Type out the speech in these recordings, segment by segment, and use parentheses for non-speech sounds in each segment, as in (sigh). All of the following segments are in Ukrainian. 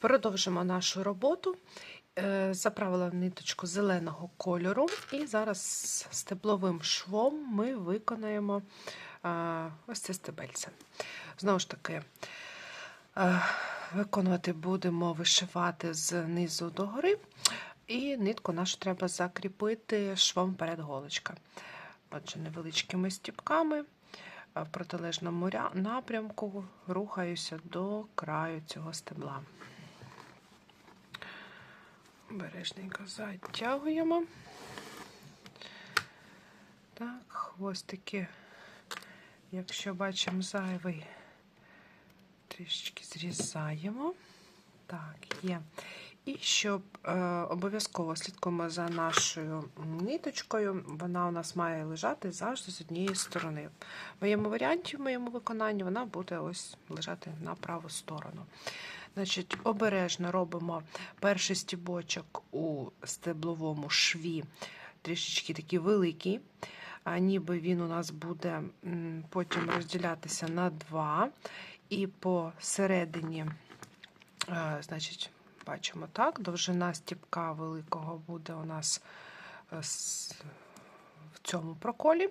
Продовжимо нашу роботу. Е, Заправила ниточку зеленого кольору, і зараз з стебловим швом ми виконаємо е, ось це стебельце. Знову ж таки, е, виконувати будемо вишивати знизу до гори, і нитку нашу треба закріпити швом перед голочка. Отже, невеличкими стіпками в протилежному напрямку рухаюся до краю цього стебла. Бережненько затягуємо. Так, хвостики, якщо бачимо зайвий, трішечки зрізаємо. Так, є. І щоб е, обов'язково слідкуємо за нашою ниточкою, вона у нас має лежати завжди з однієї сторони. В моєму варіанті, в моєму виконанні, вона буде ось лежати на праву сторону. Значить, обережно робимо перший стібочок у стебловому шві, трішечки такий великий, а ніби він у нас буде потім розділятися на два. І посередині, е, значить, бачимо так, довжина стібка великого буде у нас е, в цьому проколі.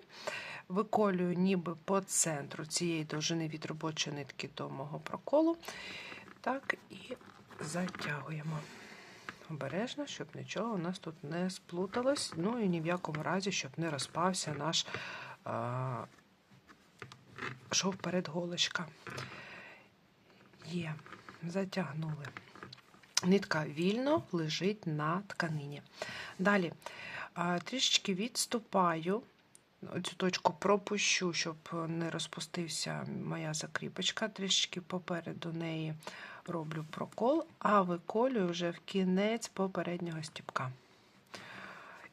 Виколюю ніби по центру цієї довжини від робочої нитки до мого проколу. Так, і затягуємо. Обережно, щоб нічого у нас тут не сплуталось. Ну і ні в якому разі, щоб не розпався наш а, шов перед голочка. Є, затягнули. Нитка вільно лежить на тканині. Далі а, трішечки відступаю. Цю точку пропущу, щоб не розпустився моя закріпочка. Трішечки попереду неї роблю прокол, а виколюю вже в кінець попереднього стіпка.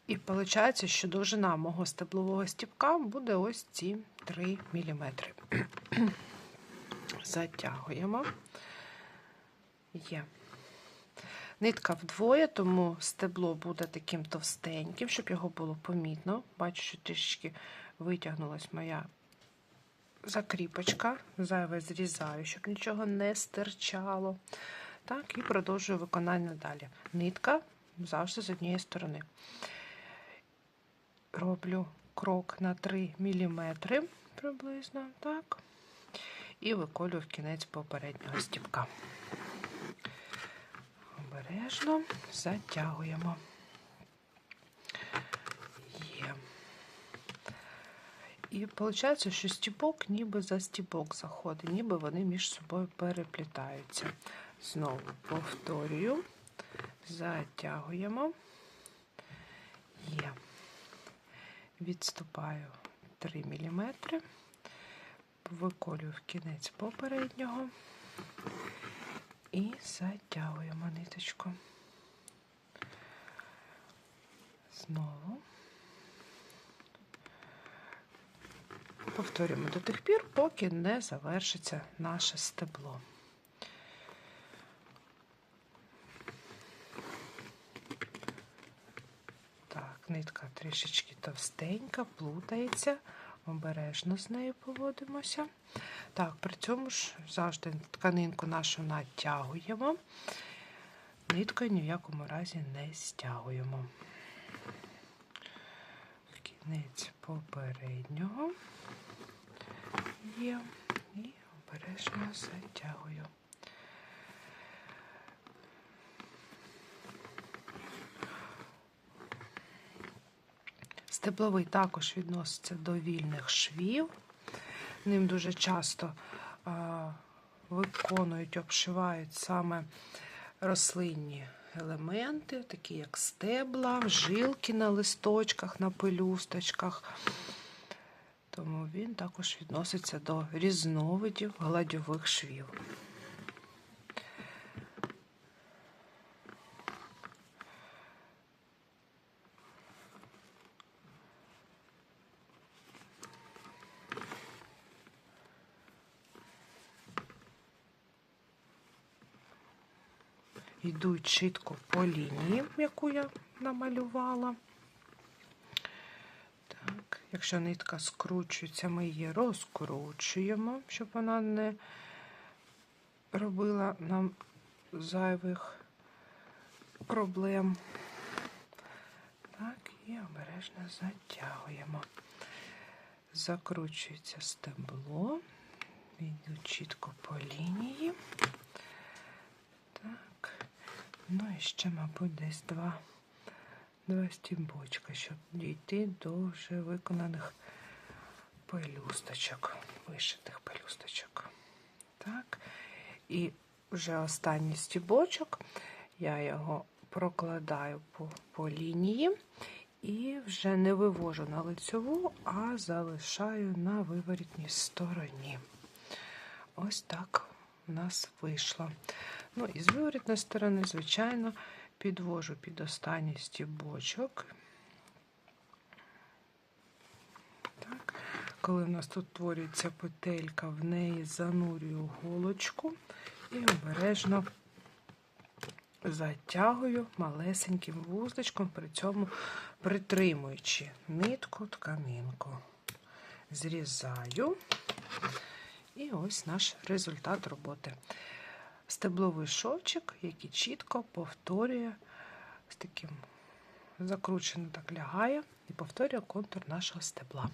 І виходить, що довжина мого стеблового стіпка буде ось ці 3 мм. (clears throat) Затягуємо. Є. Нитка вдвоє, тому стебло буде таким товстеньким, щоб його було помітно. Бачу, що трішечки витягнулась моя закріпочка. Зайве зрізаю, щоб нічого не стирчало. Так, і продовжую виконання далі. Нитка завжди з однієї сторони. Роблю крок на 3 мм приблизно, так. І виколюю в кінець попереднього стіпка. Обережно затягуємо. Є. І виходить, що стіпок ніби за стіпок заходить, ніби вони між собою переплітаються. Знову повторюю, затягуємо. Є. Відступаю 3 мм, виколюю в кінець попереднього. І затягуємо ниточку. Знову. Повторюємо до тих пір, поки не завершиться наше стебло. Так, нитка трішечки товстенька, плутається. Обережно з нею поводимося. Так, при цьому ж завжди тканинку нашу натягуємо, ниткою ні в якому разі не стягуємо. Кінець попереднього є і обережно затягую. Стебловий також відноситься до вільних швів. Ним дуже часто виконують, обшивають саме рослинні елементи, такі як стебла, жилки на листочках, на пелюсточках. Тому він також відноситься до різновидів гладьових швів. Йдуть чітко по лінії, яку я намалювала. Так, якщо нитка скручується, ми її розкручуємо, щоб вона не робила нам зайвих проблем. Так, і обережно затягуємо. Закручується стебло. Йду чітко по лінії. Ну і ще, мабуть, десь два, два стібочка, щоб дійти до вже виконаних пелюсточок, вишитих пелюсточок. Так. І вже останній стібочок. Я його прокладаю по, по лінії і вже не вивожу на лицьову, а залишаю на виворітній стороні. Ось так у нас вийшло. Ну і з виворітної сторони, звичайно, підвожу під останній стібочок. Так. Коли у нас тут творюється петелька, в неї занурюю голочку і обережно затягую малесеньким вуздочком, при цьому притримуючи нитку, тканинку. Зрізаю. І ось наш результат роботи. Стебловий шовчик, який чітко повторює з таким закрученим так лягає і повторює контур нашого стебла.